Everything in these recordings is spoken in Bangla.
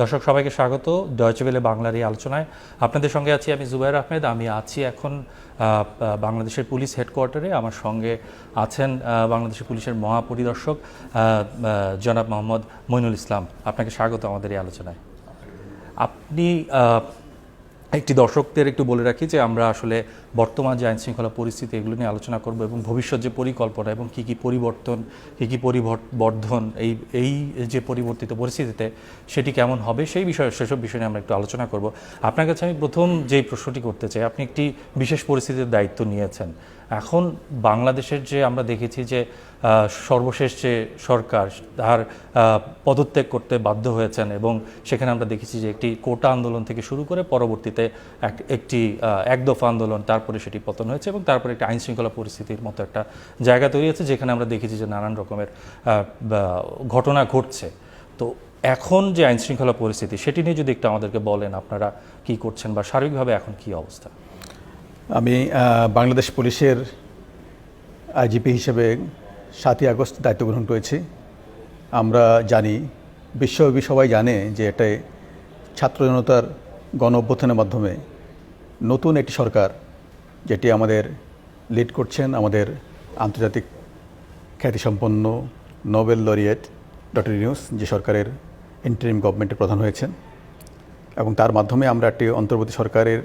দর্শক, সবাইকে স্বাগত ডয়চেবেলে বাংলার এই আলোচনায়। আপনাদের সঙ্গে আছি আমি জুবাইর আহমেদ। আমি আছি এখন বাংলাদেশের পুলিশ হেডকোয়ার্টারে। আমার সঙ্গে আছেন বাংলাদেশের পুলিশের মহাপরিদর্শক জনাব মোহাম্মদ মইনুল ইসলাম। আপনাকে স্বাগত আমাদের এই আলোচনায়। আপনি একটি দর্শকদের একটু বলে রাখি যে আমরা আসলে বর্তমান যে আইন শৃঙ্খলা পরিস্থিতি, এগুলো নিয়ে আলোচনা করব এবং ভবিষ্যৎ যে পরিকল্পনা এবং কী কী পরিবর্তন, কী কী পরিবর্ধন এই এই যে পরিবর্তিত পরিস্থিতিতে সেটি কেমন হবে সেই বিষয়ে, সেসব বিষয় আমরা একটু আলোচনা করব। আপনার কাছে আমি প্রথম যেই প্রশ্নটি করতে চাই, আপনি একটি বিশেষ পরিস্থিতির দায়িত্ব নিয়েছেন। এখন বাংলাদেশের যে আমরা দেখেছি যে সর্বশেষ যে সরকার, তার পদত্যাগ করতে বাধ্য হয়েছেন এবং সেখানে আমরা দেখেছি যে একটি কোটা আন্দোলন থেকে শুরু করে পরবর্তীতে এক- একটি একদফা আন্দোলন তারপরে সেটি পতন হয়েছে এবং তারপরে একটা আইন শৃঙ্খলা পরিস্থিতির মতো একটা জায়গা তৈরি হয়েছে, যেখানে আমরা দেখেছি যে নানান রকমের ঘটনা ঘটছে। তো এখন যে আইন শৃঙ্খলা পরিস্থিতি, সেটি নিয়ে যদি একটু আমাদেরকে বলেন আপনারা কি করছেন বা সার্বিকভাবে এখন কি অবস্থা? আমি বাংলাদেশ পুলিশের আইজিপি হিসেবে সাতই আগস্ট দায়িত্ব গ্রহণ করেছি। আমরা জানি, বিশ্বব্যাপী সবাই জানে যে এটাই ছাত্র জনতার গণ অভ্যুত্থানের মাধ্যমে নতুন একটি সরকার যেটি আমাদের লিড করছেন আমাদের আন্তর্জাতিক খ্যাতিসম্পন্ন নোবেল লরিয়েট ডক্টর ইউনুস, যে সরকারের ইন্টারিম গভর্নমেন্টের প্রধান হয়েছেন। এবং তার মাধ্যমে আমরা একটি অন্তর্বর্তী সরকারের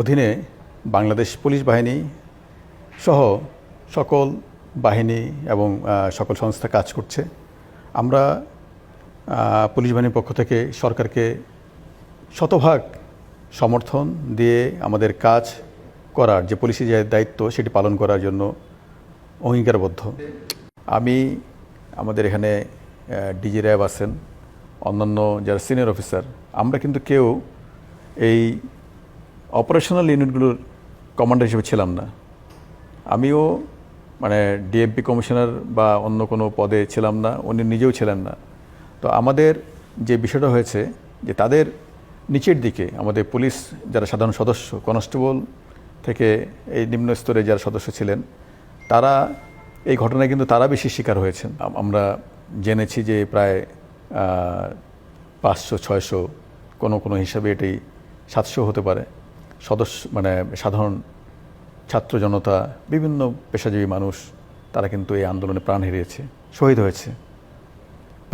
অধীনে বাংলাদেশ পুলিশ বাহিনী সহ সকল বাহিনী এবং সকল সংস্থা কাজ করছে। আমরা পুলিশ বাহিনীর পক্ষ থেকে সরকারকে শতভাগ সমর্থন দিয়ে আমাদের কাজ করার যে পুলিশি যে দায়িত্ব সেটি পালন করার জন্য অঙ্গীকারবদ্ধ। আমি আমাদের এখানে ডিজি র্যাব আছেন, অন্যান্য যারা সিনিয়র অফিসার আমরা কিন্তু কেউ এই অপারেশনাল ইউনিটগুলোর কমান্ডার হিসেবে ছিলাম না। আমিও মানে ডিএমপি কমিশনার বা অন্য কোনো পদে ছিলাম না, উনি নিজেও ছিলেন না। তো আমাদের যে বিষয়টা হয়েছে যে তাদের নিচের দিকে আমাদের পুলিশ যারা সাধারণ সদস্য কনস্টেবল থেকে এই নিম্ন স্তরে যারা সদস্য ছিলেন, তারা এই ঘটনায় কিন্তু তারা বেশি শিকার হয়েছেন। আমরা জেনেছি যে প্রায় পাঁচশো, ছয়শো কোনো কোনো হিসাবে এটি সাতশো হতে পারে। সদস্য মানে সাধারণ ছাত্র জনতা, বিভিন্ন পেশাজীবী মানুষ, তারা কিন্তু এই আন্দোলনে প্রাণ হারিয়েছে, শহীদ হয়েছে।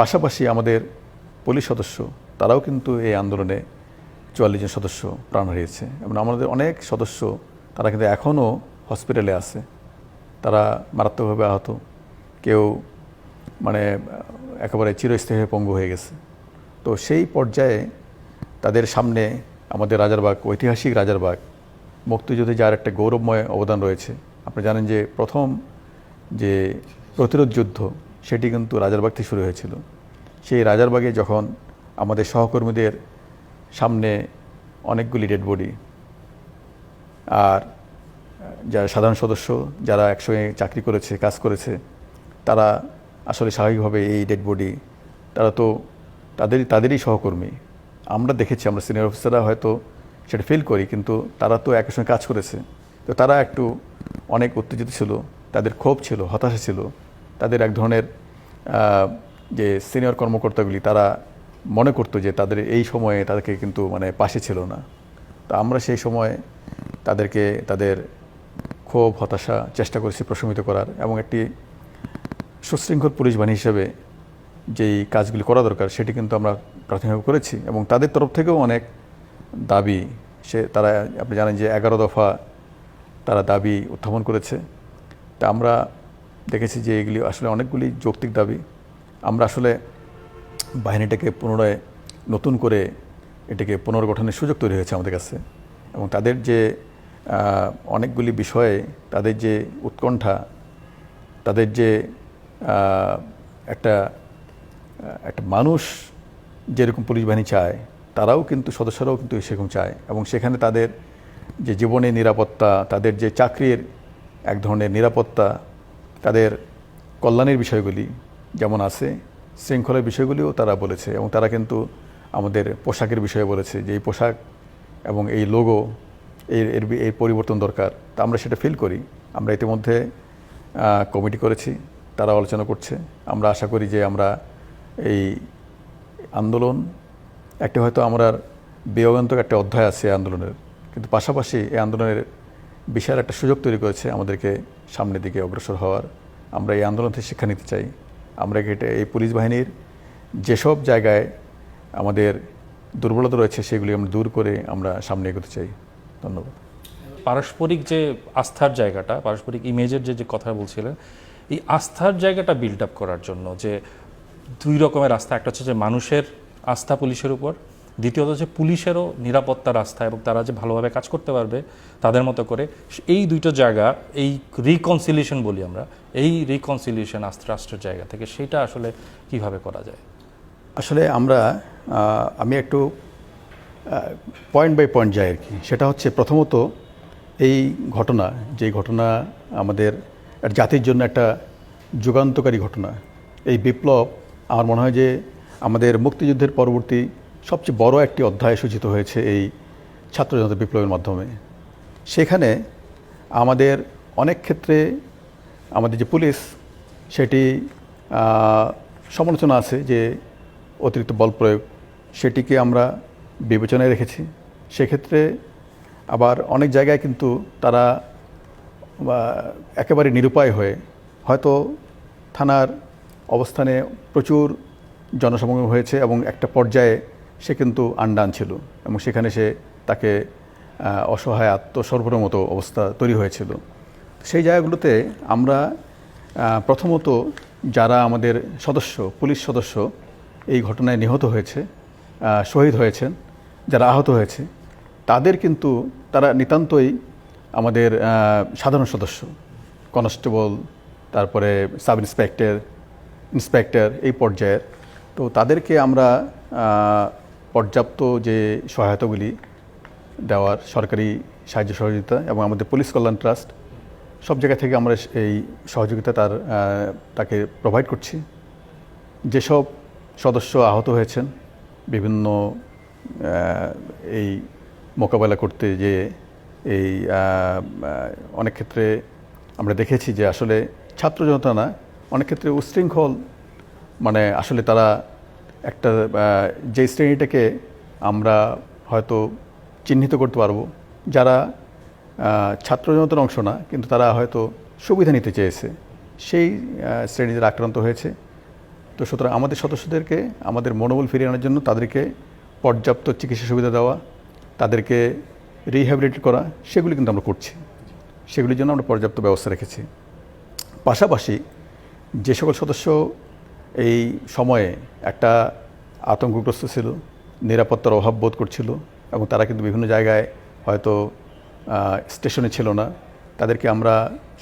পাশাপাশি আমাদের পুলিশ সদস্য, তারাও কিন্তু এই আন্দোলনে চুয়াল্লিশ জন সদস্য প্রাণ হারিয়েছে। এবং আমাদের অনেক সদস্য তারা কিন্তু এখনও হসপিটালে আছে। তারা মারাত্মকভাবে আহত। কেউ মানে একেবারে চিরস্থায়ী হয়ে পঙ্গু হয়ে গেছে। তো সেই পর্যায়ে তাদের সামনে আমাদের রাজারবাগ, ঐতিহাসিক রাজারবাগ, মুক্তিযুদ্ধে যার একটা গৌরবময় অবদান রয়েছে। আপনি জানেন যে প্রথম যে প্রতিরোধ যুদ্ধ, সেটি কিন্তু রাজারবাগ থেকে শুরু হয়েছিল। সেই রাজারবাগে যখন আমাদের সহকর্মীদের সামনে অনেকগুলি ডেড বডি আর যারা সাধারণ সদস্য, যারা একসঙ্গে চাকরি করেছে, কাজ করেছে, তারা আসলে স্বাভাবিকভাবে এই ডেড বডি তারা তো তাদেরই তাদেরই সহকর্মী। আমরা দেখেছি, আমরা সিনিয়র অফিসাররা হয়তো সেটা ফিল করি, কিন্তু তারা তো একই সঙ্গে কাজ করেছে। তো তারা একটু অনেক উত্তেজিত ছিল, তাদের ক্ষোভ ছিল, হতাশা ছিল। তাদের এক ধরনের যে সিনিয়র কর্মকর্তাগুলি, তারা মনে করতো যে তাদের এই সময়ে তাদেরকে কিন্তু মানে পাশে ছিল না। তো আমরা সেই সময় তাদেরকে তাদের ক্ষোভ, হতাশা চেষ্টা করেছি প্রশমিত করার এবং একটি সুশৃঙ্খল পুলিশ বাহিনী হিসেবে যেই কাজগুলি করা দরকার সেটি কিন্তু আমরা প্রাথমিকভাবে করেছি এবং তাদের তরফ থেকেও অনেক দাবি সে তারা, আপনি জানেন যে এগারো দফা তারা দাবি উত্থাপন করেছে। তা আমরা দেখেছি যে এগুলি আসলে অনেকগুলি যৌক্তিক দাবি। আমরা আসলে বাহিনীটাকে পুনরায় নতুন করে এটাকে পুনর্গঠনের সুযোগ তৈরি হয়েছে আমাদের কাছে। এবং তাদের যে অনেকগুলি বিষয়ে তাদের যে উৎকণ্ঠা, তাদের যে একটা একটা মানুষ যেরকম পুলিশ বাহিনী চায়, তারাও কিন্তু, সদস্যরাও কিন্তু সেরকম চায় এবং সেখানে তাদের যে জীবনের নিরাপত্তা, তাদের যে চাকরির এক ধরনের নিরাপত্তা, তাদের কল্যাণের বিষয়গুলি যেমন আছে, শৃঙ্খলার বিষয়গুলিও তারা বলেছে এবং তারা কিন্তু আমাদের পোশাকের বিষয়ে বলেছে যে এই পোশাক এবং এই লোগো এর এর এর পরিবর্তন দরকার। তা আমরা সেটা ফিল করি। আমরা ইতিমধ্যে কমিটি করেছি। তারা আলোচনা করছে। আমরা আশা করি যে আমরা এই আন্দোলন, একটি হয়তো আমরা বিয়োগান্তক একটা অধ্যায় আছে আন্দোলনের। কিন্তু পাশাপাশি এই আন্দোলনের বিশাল একটা সুযোগ তৈরি করেছে আমাদেরকে সামনের দিকে অগ্রসর হওয়ার। আমরা এই আন্দোলন থেকে শিক্ষা নিতে চাই। আমরা এটা, এই পুলিশ বাহিনীর যেসব জায়গায় আমাদের দুর্বলতা রয়েছে, সেগুলি আমরা দূর করে আমরা সামনে এগোতে চাই। ধন্যবাদ। পারস্পরিক যে আস্থার জায়গাটা, পারস্পরিক ইমেজের যে যে কথা বলছিলেন, এই আস্থার জায়গাটা বিল্ড আপ করার জন্য যে দুই রকমের আস্থা, একটা হচ্ছে যে মানুষের আস্থা পুলিশের উপর, দ্বিতীয়ত হচ্ছে পুলিশেরও নিরাপত্তার আস্থা এবং তারা যে ভালোভাবে কাজ করতে পারবে তাদের মতো করে, এই দুইটো জায়গা, এই রিকনসিলিয়েশন বলি আমরা, এই রিকনসিলিয়েশন আস্থা রাষ্ট্রের জায়গা থেকে সেটা আসলে কীভাবে করা যায়? আসলে আমরা আমি একটু পয়েন্ট বাই পয়েন্ট যাই আর কি। সেটা হচ্ছে প্রথমত এই ঘটনা, যে ঘটনা আমাদের জাতির জন্য একটা যুগান্তকারী ঘটনা। এই বিপ্লব আমার মনে হয় যে আমাদের মুক্তিযুদ্ধের পরবর্তী সবচেয়ে বড় একটি অধ্যায় সূচিত হয়েছে এই ছাত্র জনতা বিপ্লবের মাধ্যমে। সেখানে আমাদের অনেক ক্ষেত্রে আমাদের যে পুলিশ, সেটি সমালোচনা আছে যে অতিরিক্ত বল প্রয়োগ, সেটিকে আমরা বিবেচনায় রেখেছি। সেক্ষেত্রে আবার অনেক জায়গায় কিন্তু তারা একেবারে নিরুপায় হয়ে হয়তো থানার অবস্থানে প্রচুর জনসমাগম হয়েছে এবং একটা পর্যায়ে সে কিন্তু আন্ডান ছিল এবং সেখানে সে তাকে অসহায় আত্মসর্বর মতো অবস্থা তৈরি হয়েছিল। সেই জায়গাগুলোতে আমরা প্রথমত যারা আমাদের সদস্য, পুলিশ সদস্য এই ঘটনায় নিহত হয়েছে শহীদ হয়েছেন, যারা আহত হয়েছে, তাদের কিন্তু তারা নিতান্তই আমাদের সাধারণ সদস্য, কনস্টেবল, তারপরে সাব ইন্সপেক্টর ইন্সপেক্টর এই পর্যায়ের। তো তাদেরকে আমরা পর্যাপ্ত যে সহায়তাগুলি দেওয়ার সরকারি সাহায্য সহযোগিতা এবং আমাদের পুলিশ কল্যাণ ট্রাস্ট, সব জায়গা থেকে আমরা এই সহযোগিতা তার তাকে প্রোভাইড করছি। যেসব সদস্য আহত হয়েছেন। বিভিন্ন এই মোকাবেলা করতে যে এই অনেক ক্ষেত্রে আমরা দেখেছি যে আসলে ছাত্র জনতা না অনেক ক্ষেত্রে উচ্ছৃঙ্খল মানে আসলে তারা একটা যে শ্রেণীটাকে আমরা হয়তো চিহ্নিত করতে পারব যারা ছাত্র জনতার অংশ না কিন্তু তারা হয়তো সুবিধা নিতে চেয়েছে সেই আহ, শ্রেণি যারা আক্রান্ত হয়েছে। তো সুতরাং আমাদের সদস্যদেরকে, আমাদের মনোবল ফিরিয়ে আনার জন্য তাদেরকে পর্যাপ্ত চিকিৎসা সুবিধা দেওয়া, তাদেরকে রিহ্যাবিলিটেট করা, সেগুলি কিন্তু আমরা করছি। সেগুলির জন্য আমরা পর্যাপ্ত ব্যবস্থা রেখেছি। পাশাপাশি যে সকল সদস্য এই সময়ে একটা আতঙ্কগ্রস্ত ছিল, নিরাপত্তার অভাব বোধ করছিল এবং তারা কিন্তু বিভিন্ন জায়গায় হয়তো স্টেশনে ছিল না, তাদেরকে আমরা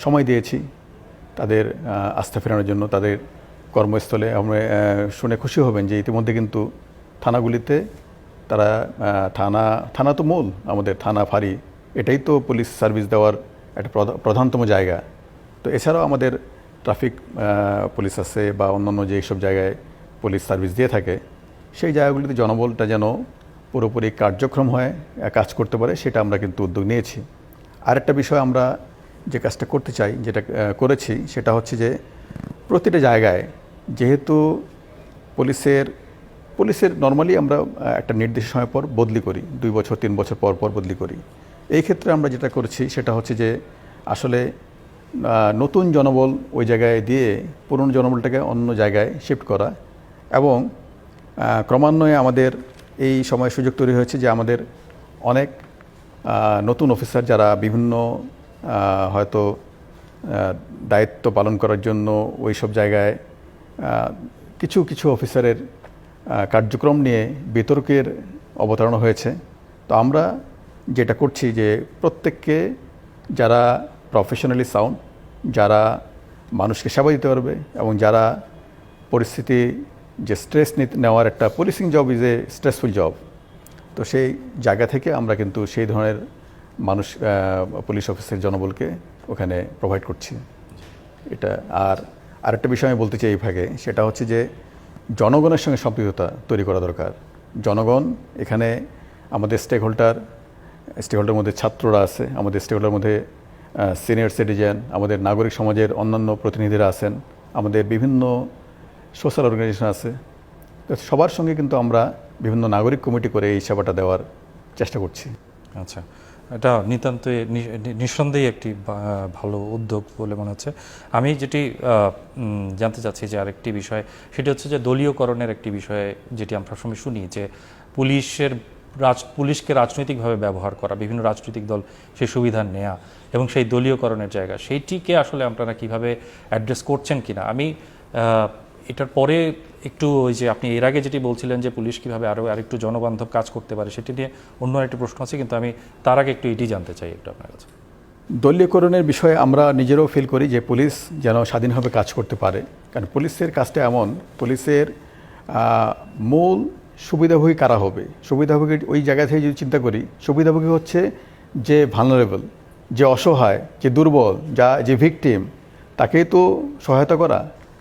সময় দিয়েছি, তাদের আস্থা ফেরানোর জন্য, তাদের কর্মস্থলে আমরা শুনে খুশি হবেন যে ইতিমধ্যে কিন্তু থানাগুলিতে তারা থানা থানা তো মূল, আমাদের থানা ফাঁড়ি, এটাই তো পুলিশ সার্ভিস দেওয়ার একটা প্রধা- প্রধানতম জায়গা। তো এছাড়াও আমাদের ট্রাফিক পুলিশ আছে বা অন্যান্য যে সব জায়গায় পুলিশ সার্ভিস দিয়ে থাকে, সেই জায়গাগুলিতে জনবলটা যেন পুরোপুরি কার্যক্রম হয় কাজ করতে পারে, সেটা আমরা কিন্তু উদ্যোগ নিয়েছি। আরেকটা বিষয় আমরা যে কাজটা করতে চাই, যেটা করেছি, সেটা হচ্ছে যে প্রতিটা জায়গায় যেহেতু পুলিশের পুলিশের নর্মালি আমরা একটা নির্দিষ্ট সময় পর বদলি করি, দুই বছর, তিন বছর পর পর বদলি করি। এই ক্ষেত্রে আমরা যেটা করছি সেটা হচ্ছে যে, আসলে নতুন জনবল ওই জায়গায় দিয়ে পুরনো জনবলটাকে অন্য জায়গায় শিফট করা এবং ক্রমান্বয়ে আমাদের এই সময় সুযোগ তৈরি হয়েছে যে আমাদের অনেক নতুন অফিসার যারা বিভিন্ন হয়তো দায়িত্ব পালন করার জন্য ওই সব জায়গায় কিছু কিছু অফিসারের কার্যক্রম নিয়ে বিতর্কের অবতারণা হয়েছে। তো আমরা যেটা করছি যে প্রত্যেককে যারা প্রফেশনালি সাউন্ড যারা মানুষকে সেবা দিতে পারবে এবং যারা পরিস্থিতি যে স্ট্রেস নেওয়ার একটা policing job is a stressful job তো সেই জায়গা থেকে আমরা কিন্তু সেই ধরনের মানুষ পুলিশ অফিসের জনবলকে ওখানে প্রোভাইড করছি। এটা আর আরেকটা বিষয় আমি বলতে চাই এই ভাগে, সেটা হচ্ছে যে জনগণের সঙ্গে সম্পৃক্ততা তৈরি করা দরকার। জনগণ এখানে আমাদের স্টেক হোল্ডার স্টেক মধ্যে ছাত্ররা আছে, আমাদের স্টেক হোল্ডার মধ্যে সিনিয়র সিটিজেন আমাদের নাগরিক সমাজের অন্যান্য প্রতিনিধিরা আছেন, আমাদের বিভিন্ন সোশ্যাল অর্গানাইজেশন আছে। তো সবার সঙ্গে কিন্তু আমরা বিভিন্ন নাগরিক কমিটি করে এই সেবাটা দেওয়ার চেষ্টা করছি। আচ্ছা। এটা নিতান্ত নি- নি- নিঃসন্দেহে একটি ভালো উদ্যোগ বলে মনে হচ্ছে। আমি যেটি জানতে চাচ্ছি যে আরেকটি বিষয়, সেটি হচ্ছে যে দলীয়করণের একটি বিষয়ে যেটি আমরা সবসময় শুনি, যে পুলিশের রাজ, পুলিশকে রাজনৈতিকভাবে ব্যবহার করা, বিভিন্ন রাজনৈতিক দল সেই সুবিধা নেয়া এবং সেই দলীয়করণের জায়গা, সেইটিকে আসলে আপনারা কীভাবে অ্যাড্রেস করছেন কিনা? আমি এটার পরে একটু ওই যে আপনি এর আগে যেটি বলছিলেন যে পুলিশ কীভাবে আরও আরেকটু জনবান্ধব কাজ করতে পারে, সেটি নিয়ে অন্য একটি প্রশ্ন আছে, কিন্তু আমি তার আগে একটু এটি জানতে চাই একটু আপনার কাছে। দলীয়করণের বিষয়ে আমরা নিজেরাও ফিল করি যে পুলিশ যেন স্বাধীনভাবে কাজ করতে পারে, কারণ পুলিশের কাজটা এমন, পুলিশের মূল সুবিধাভোগী কারা হবে? সুবিধাভোগী ওই জায়গা থেকে যদি চিন্তা করি, সুবিধাভোগী হচ্ছে যে ভালনারেবল যে অসহায়, যে দুর্বল, যা, যে ভিকটিম তাকেই তো সহায়তা করা।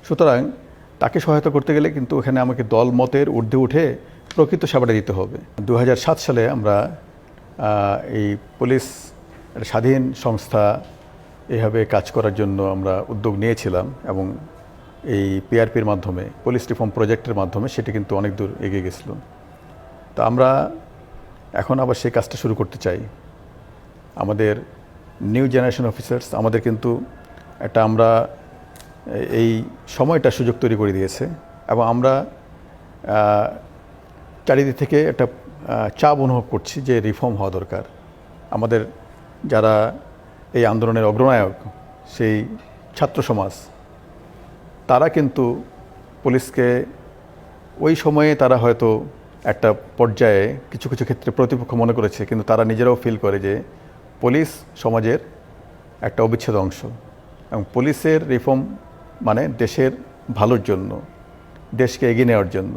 সুতরাং তাকে সহায়তা করতে গেলে কিন্তু এখানে আমাকে দল মতের ঊর্ধ্বে উঠে প্রকৃত সেবাটা দিতে হবে। দু হাজার সাত সালে আমরা এই পুলিশ স্বাধীন সংস্থা এভাবে কাজ করার জন্য আমরা উদ্যোগ নিয়েছিলাম এবং এই পিআরপির মাধ্যমে, পুলিশ রিফর্ম প্রজেক্টের মাধ্যমে সেটি কিন্তু অনেক দূর এগিয়ে গেছিল। তো আমরা এখন আবার সেই কাজটা শুরু করতে চাই। আমাদের নিউ জেনারেশন অফিসার্স, আমাদের কিন্তু একটা আমরা এই সময়টা সুযোগ তৈরি করে দিয়েছে এবং আমরা চারিদিক থেকে একটা চাপ অনুভব করছি যে রিফর্ম হওয়া দরকার। আমাদের যারা এই আন্দোলনের অগ্রনায়ক, সেই ছাত্র সমাজ, তারা কিন্তু পুলিশকে ওই সময়ে তারা হয়তো একটা পর্যায়ে কিছু কিছু ক্ষেত্রে প্রতিপক্ষ মনে করেছে, কিন্তু তারা নিজেরাও ফিল করে যে পুলিশ সমাজের একটা অবিচ্ছেদ অংশ। এবং পুলিশের রিফর্ম মানে দেশের ভালোর জন্য, দেশকে এগিয়ে নেওয়ার জন্য।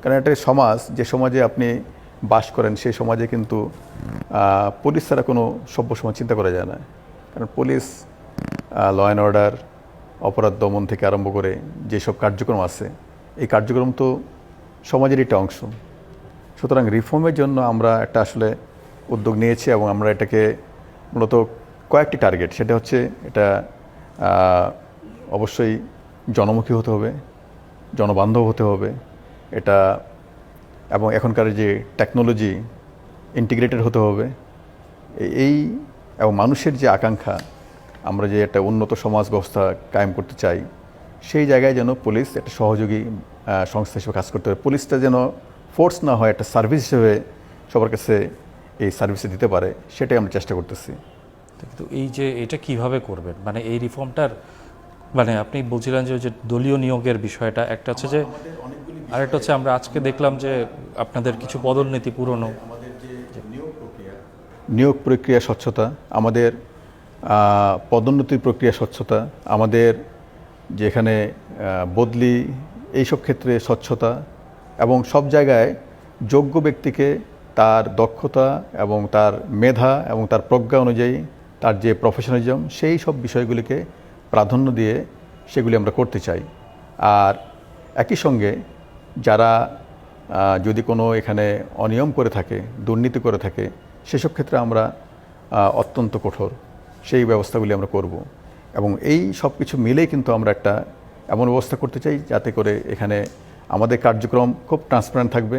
কারণ একটা সমাজ, যে সমাজে আপনি বাস করেন, সেই সমাজে কিন্তু পুলিশ ছাড়া কোনো সভ্য সমাজ চিন্তা করা যায় না। কারণ পুলিশ ল অ্যান্ড অর্ডার অপরাধ দমন থেকে আরম্ভ করে যেসব কার্যক্রম আছে, এই কার্যক্রম তো সমাজের একটা অংশ। সুতরাং রিফর্মের জন্য আমরা একটা আসলে উদ্যোগ নিয়েছি এবং আমরা এটাকে মূলত কয়েকটি টার্গেট সেটা হচ্ছে এটা অবশ্যই জনমুখী হতে হবে, জনবান্ধব হতে হবে। এটা এবং এখনকার যে টেকনোলজি ইন্টিগ্রেটেড হতে হবে। এই এবং মানুষের যে আকাঙ্ক্ষা, আমরা যে একটা উন্নত সমাজ ব্যবস্থা কায়েম করতে চাই, সেই জায়গায় যেন পুলিশ একটা সহযোগী সংস্থা হিসেবে কাজ করতে হবে পুলিশটা যেন ফোর্স না হয়, একটা সার্ভিস হিসেবে সবার কাছে এই সার্ভিসে দিতে পারে, সেটাই আমরা চেষ্টা করতেছি। কিন্তু এই যে এটা কীভাবে করবেন? মানে এই রিফর্মটার মানে আপনি বলছিলেন যে যে দলীয় নিয়োগের বিষয়টা একটা হচ্ছে যে আরেকটা হচ্ছে আমরা আজকে দেখলাম যে আপনাদের কিছু পদোন্নতি পুরনো। নিয়োগ প্রক্রিয়া স্বচ্ছতা আমাদের পদোন্নতির প্রক্রিয়া স্বচ্ছতা আমাদের যেখানে বদলি এইসব ক্ষেত্রে স্বচ্ছতা এবং সব জায়গায় যোগ্য ব্যক্তিকে তার দক্ষতা এবং তার মেধা এবং তার প্রজ্ঞা অনুযায়ী তার যে প্রফেশনালিজম সেই সব বিষয়গুলিকে প্রাধান্য দিয়ে সেগুলি আমরা করতে চাই। আর একই সঙ্গে যারা যদি কোনো এখানে অনিয়ম করে থাকে, দুর্নীতি করে থাকে, সেসব ক্ষেত্রে আমরা অত্যন্ত কঠোর। সেই ব্যবস্থাগুলি আমরা করব। এবং এই সব কিছু মিলেই কিন্তু আমরা একটা এমন ব্যবস্থা করতে চাই যাতে করে এখানে আমাদের কার্যক্রম খুব ট্রান্সপারেন্ট থাকবে।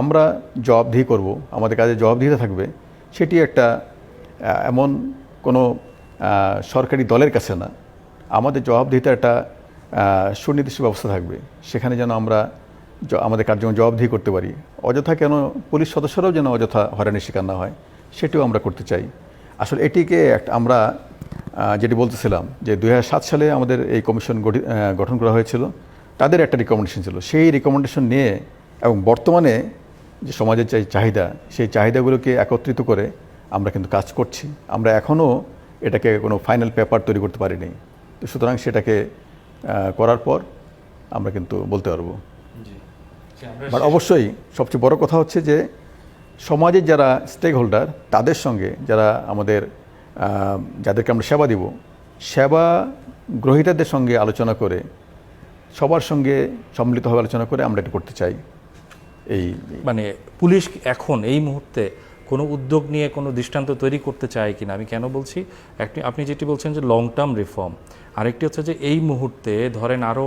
আমরা জবাবদিহি করব, আমাদের কাজে জবাবদিহিতা থাকবে। সেটি একটা এমন কোনো সরকারি দলের কাছে না। আমাদের জবাবদিহিতা একটা সুনির্দিষ্ট ব্যবস্থা থাকবে। সেখানে যেন আমরা আমাদের কার্যক্রম জবাবদিহি করতে পারি। অযথা কেন পুলিশ সদস্যরাও যেন অযথা হয়রানির শিকার না হয়, সেটিও আমরা করতে চাই। আসলে এটিকে একটা, আমরা যেটি বলতেছিলাম যে দু হাজার সাত সালে আমাদের এই কমিশন গঠন করা হয়েছিল, তাদের একটা রিকমেন্ডেশন ছিল। সেই রিকমেন্ডেশন নিয়ে এবং বর্তমানে যে সমাজের যে চাহিদা, সেই চাহিদাগুলোকে একত্রিত করে আমরা কিন্তু কাজ করছি। আমরা এখনও এটাকে কোনো ফাইনাল পেপার তৈরি করতে পারিনি। সুতরাং সেটাকে করার পর আমরা কিন্তু বলতে পারব। বাট অবশ্যই সবচেয়ে বড় কথা হচ্ছে যে সমাজের যারা স্টেক হোল্ডার তাদের সঙ্গে যারা আমাদের যাদেরকে আমরা সেবা দিব সেবা গ্রহীতাদের সঙ্গে আলোচনা করে সবার সঙ্গে সম্মিলিতভাবে আলোচনা করে আমরা এটা করতে চাই। এই মানে পুলিশ এখন এই মুহূর্তে কোনো উদ্যোগ নিয়ে কোনো দৃষ্টান্ত তৈরি করতে চায় কিনা আমি কেন বলছি? একটি আপনি যেটি বলছেন যে লং টার্ম রিফর্ম আরেকটি হচ্ছে যে এই মুহূর্তে ধরেন আরও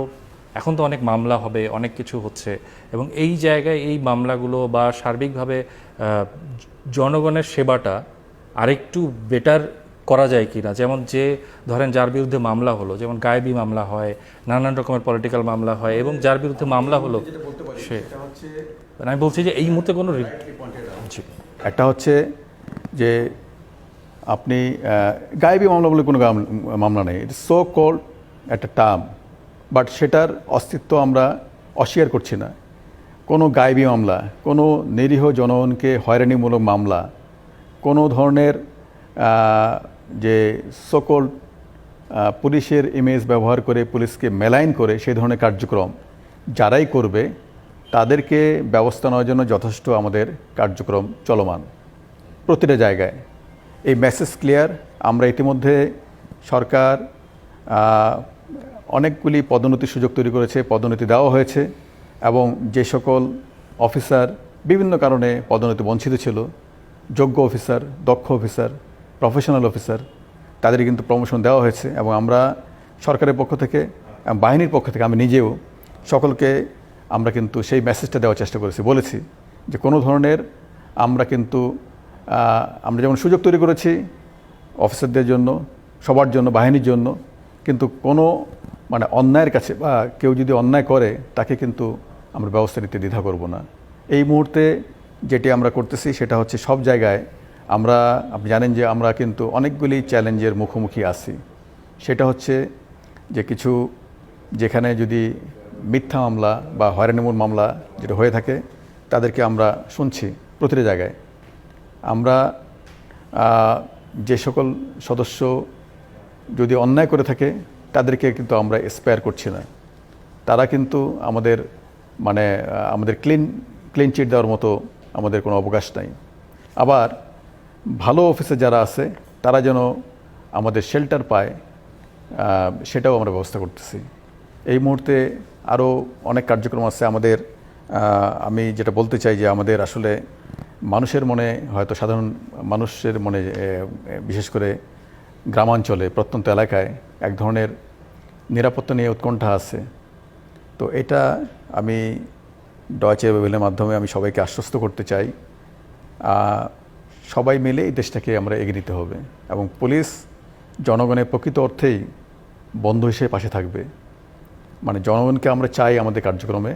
এখন তো অনেক মামলা হবে অনেক কিছু হচ্ছে এবং এই জায়গায় এই মামলাগুলো বা সার্বিকভাবে জনগণের সেবাটা আরেকটু বেটার করা যায় কি না যেমন যে ধরেন যার বিরুদ্ধে মামলা হলো যেমন গায়েবী মামলা হয় নানান রকমের পলিটিক্যাল মামলা হয় এবং যার বিরুদ্ধে মামলা হলো সে মানে আমি বলছি যে এই মুহূর্তে কোনো জি। একটা হচ্ছে যে আপনি গায়েবী মামলা বলে কোনো মামলা নেই। ইট সো কল্ড একটা টার্ম বাট সেটার অস্তিত্ব আমরা অস্বীকার করছি না। কোনো গায়েবী মামলা, কোনো নিরীহ জনগণকে হয়রানিমূলক মামলা, কোনো ধরনের যে সকল পুলিশের ইমেজ ব্যবহার করে পুলিশকে মেলাইন করে সেই ধরনের কার্যক্রম যারাই করবে তাদেরকে ব্যবস্থা নেওয়ার জন্য যথেষ্ট আমাদের কার্যক্রম চলমান। প্রতিটা জায়গায়। এই মেসেজ ক্লিয়ার আমরা ইতিমধ্যে সরকার অনেকগুলি পদোন্নতির সুযোগ তৈরি করেছে, পদোন্নতি দেওয়া হয়েছে এবং যে সকল অফিসার বিভিন্ন কারণে পদোন্নতি বঞ্চিত ছিল, যোগ্য অফিসার দক্ষ অফিসার প্রফেশনাল অফিসার তাদের কিন্তু প্রমোশন দেওয়া হয়েছে এবং আমরা সরকারের পক্ষ থেকে বাহিনীর পক্ষ থেকে আমি নিজেও সকলকে আমরা কিন্তু সেই মেসেজটা দেওয়ার চেষ্টা করেছি। বলেছি যে কোনো ধরনের আমরা কিন্তু আমরা যেমন সুযোগ তৈরি করেছি অফিসারদের জন্য, সবার জন্য, বাহিনীর জন্য, কিন্তু কোনো মানে অন্যায়ের কাছে বা কেউ যদি অন্যায় করে, তাকে কিন্তু আমরা ব্যবস্থা নিতে দ্বিধা করব না। এই মুহূর্তে যেটি আমরা করতেছি সেটা হচ্ছে সব জায়গায় আমরা, আপনি জানেন যে আমরা কিন্তু অনেকগুলি চ্যালেঞ্জের মুখোমুখি আছি। সেটা হচ্ছে যে কিছু যেখানে যদি মিথ্যা মামলা বা হয়রানিমূল মামলা যেটা হয়ে থাকে, তাদেরকে আমরা শুনছি প্রতিটা জায়গায়। আমরা যে সকল সদস্য যদি অন্যায় করে থাকে, তাদেরকে কিন্তু আমরা স্পেয়ার করছি না। তারা কিন্তু আমাদের মানে আমাদের ক্লিন ক্লিন চিট দেওয়ার মতো আমাদের কোনো অবকাশ নাই। আবার ভালো অফিসে যারা আছে, তারা যেন আমাদের শেল্টার পায় সেটাও আমরা ব্যবস্থা করতেছি। এই মুহূর্তে আরও অনেক কার্যক্রম আছে। আমাদের আমি যেটা বলতে চাই যে আমাদের আসলে মানুষের মনে হয়তো সাধারণ মানুষের মনে বিশেষ করে গ্রামাঞ্চলে, প্রত্যন্ত এলাকায় এক ধরনের নিরাপত্তা নিয়ে উৎকণ্ঠা আছে। তো এটা আমি ডয়চে ওয়েলের মাধ্যমে আমি সবাইকে আশ্বস্ত করতে চাই। সবাই মিলে এই দেশটাকে আমরা এগিয়ে নিতে হবে এবং পুলিশ জনগণের প্রকৃত অর্থেই বন্ধু হিসেবে পাশে থাকবে। মানে জনগণকে আমরা চাই আমাদের কার্যক্রমে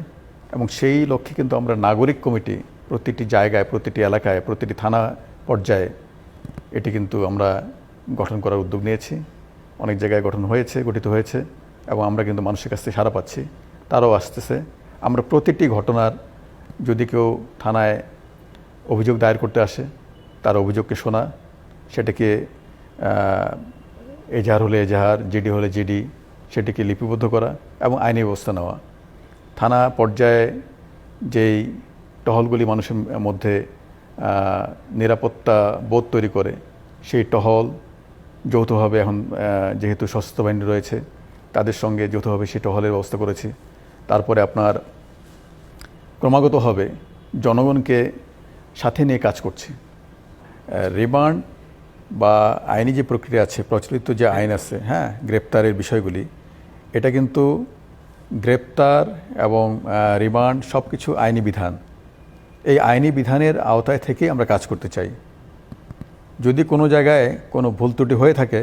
এবং সেই লক্ষ্যে কিন্তু আমরা নাগরিক কমিটি প্রতিটি জায়গায়, প্রতিটি এলাকায়, প্রতিটি থানা পর্যায়ে এটি কিন্তু আমরা গঠন করার উদ্যোগ নিয়েছি। অনেক জায়গায় গঠন হয়েছে, গঠিত হয়েছে এবং আমরা কিন্তু মানুষের কাছ থেকে সারা পাচ্ছি। তারাও আসতেছে। আমরা প্রতিটি ঘটনার যদি কেউ থানায় অভিযোগ দায়ের করতে আসে, তার অভিযোগকে শোনা, সেটাকে এজাহার হলে এজাহার, জিডি হলে জিডি সেটিকে লিপিবদ্ধ করা এবং আইনি ব্যবস্থা নেওয়া। থানা পর্যায়ে যেই টহলগুলি মানুষের মধ্যে নিরাপত্তা বোধ তৈরি করে, সেই টহল যৌথভাবে এখন যেহেতু সশস্ত্র বাহিনী রয়েছে, তাদের সঙ্গে যৌথভাবে সেই টহলের ব্যবস্থা করেছি। তারপরে আপনার ক্রমাগতভাবে জনগণকে সাথে নিয়ে কাজ করছি। রিমান্ড বা আইনি যে প্রক্রিয়া আছে, প্রচলিত যে আইন আছে হ্যাঁ গ্রেপ্তারের বিষয়গুলি এটা কিন্তু গ্রেপ্তার এবং রিমান্ড সব কিছু আইনি বিধান। এই আইনি বিধানের আওতায় থেকে আমরা কাজ করতে চাই। যদি কোনো জায়গায় কোনো ভুল ত্রুটি হয়ে থাকে,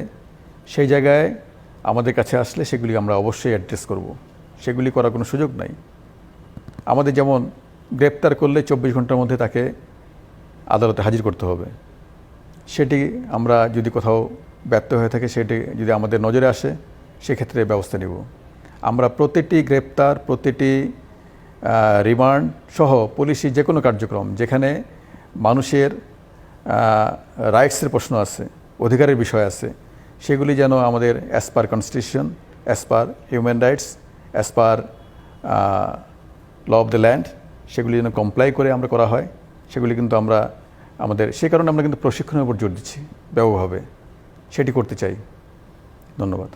সেই জায়গায় আমাদের কাছে আসলে সেগুলি আমরা অবশ্যই অ্যাড্রেস করব। সেগুলি করার কোনো সুযোগ নাই। আমাদের যেমন গ্রেপ্তার করলে চব্বিশ ঘণ্টার মধ্যে তাকে আদালতে হাজির করতে হবে। সেটি আমরা যদি কোথাও ব্যর্থ হয়ে থাকে, সেটি যদি আমাদের নজরে আসে সেক্ষেত্রে ব্যবস্থা নেব। আমরা প্রতিটি গ্রেপ্তার, প্রতিটি রিমান্ড সহ পুলিশি যে কোনো কার্যক্রম যেখানে মানুষের রাইটসের প্রশ্ন আছে, অধিকারের বিষয় আছে, সেগুলি যেন আমাদের as per constitution as per human rights as per law of the land সেগুলি যেন কমপ্লাই করে আমরা করা হয়, সেগুলি কিন্তু আমরা আমাদের, সে কারণে আমরা কিন্তু প্রশিক্ষণের উপর জোর দিচ্ছি, ব্যাপকভাবে। সেটি করতে চাই। ধন্যবাদ।